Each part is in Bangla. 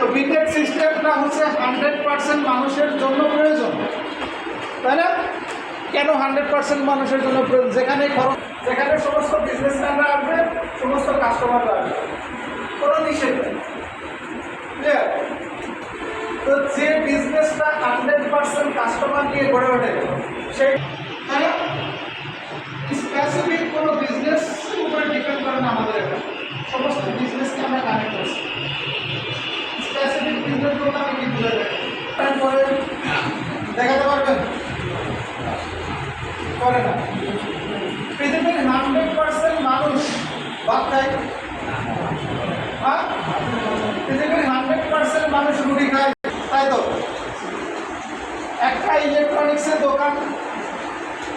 তো বিটেক সিস্টেমটা হচ্ছে হান্ড্রেড পার্সেন্ট মানুষের জন্য প্রয়োজন। তাই না? কেন হান্ড্রেড পার্সেন্ট মানুষের জন্য প্রয়োজন? যেখানে খরচ, যেখানে সমস্ত বিজনেসম্যানরা আসবে, সমস্ত কাস্টমাররা আসবে। কোনো নিষেধ নেই। ক্লিয়ার তো যে বিজনেসটা হান্ড্রেড পার্সেন্ট কাস্টমার নিয়ে গড়ে ওঠে সেই তাই না? স্পেসিফিক কোনো বিজনেস উপরে ডিপেন্ড করে না আমাদের সমস্ত দেখাতে পৃথিবীর হান্ড্রেড পার্সেন্ট পার্সেন্ট মানুষ রুটি খায় তাই তো একটা ইলেকট্রনিক্সের দোকান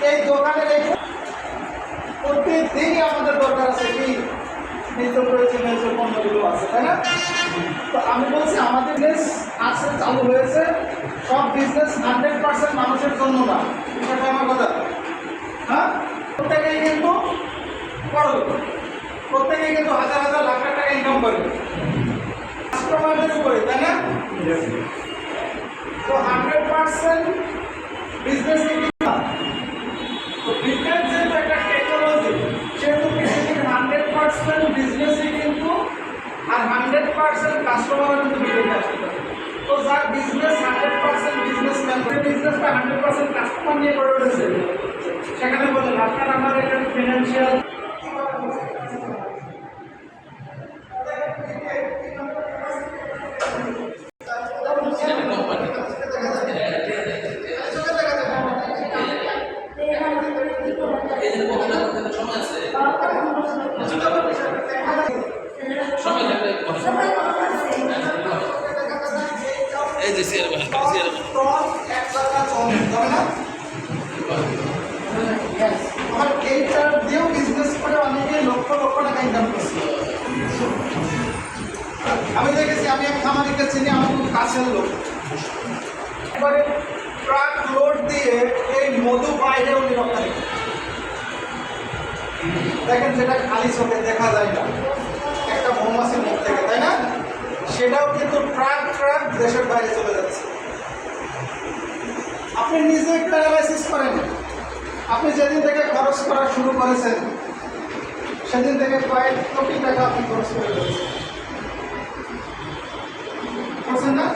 এই দোকানের এই প্রতিদিনই আমাদের দরকার আছে কি নিত্য প্রয়োজনীয় যে পণ্যগুলো আছে তাই না? তো আমি বলছি আমাদের বিজনেস আছে চালু হয়েছে। সব বিজনেস হান্ড্রেড পার্সেন্ট মানুষের জন্য না। এটা আমার কথা? হ্যাঁ? প্রত্যেকেই কিন্তু করো প্রত্যেকেই কিন্তু হাজার হাজার লাখ লাখ টাকা ইনকাম করবে কাস্টমারদের উপরে তাই না? তো হান্ড্রেড পার্সেন্ট বিজনেস তো বিজ্ঞান যেহেতু একটা টেকনোলজি সেহেতু পৃথিবীর হান্ড্রেড পার্সেন্ট বিজনেসই কিন্তু আর হান্ড্রেড পার্সেন্ট কাস্টমারও কিন্তু বিজনেস আসতে তো যার বিজনেস হান্ড্রেড পার্সেন্ট বিজনেস বিজনেসটা হান্ড্রেড পার্সেন্ট কাস্টমার নিয়ে করে উঠেছে, সেখানে বলেন আপনার আমার এখানে ফিনান্সিয়াল আমি দেখেছি আমি এক খামারিকে চিনি আমার খুব কাছের লোক একবারে ট্রাক লোড দিয়ে এই মধু বাইরে উনি রপ্তানি দেখেন যেটা খালি চোখে দেখা যায় না একটা মৌমাছির মুখ থেকে তাই না সেটাও কিন্তু ট্রাক দেশের বাইরে চলে যাচ্ছে। আপনি নিজে প্যারালাইসিস করেন। আপনি যেদিন থেকে খরচ করা শুরু করেছেন, সেদিন থেকে কয়েক কোটি টাকা আপনি খরচ করে যাচ্ছেন করছেন না?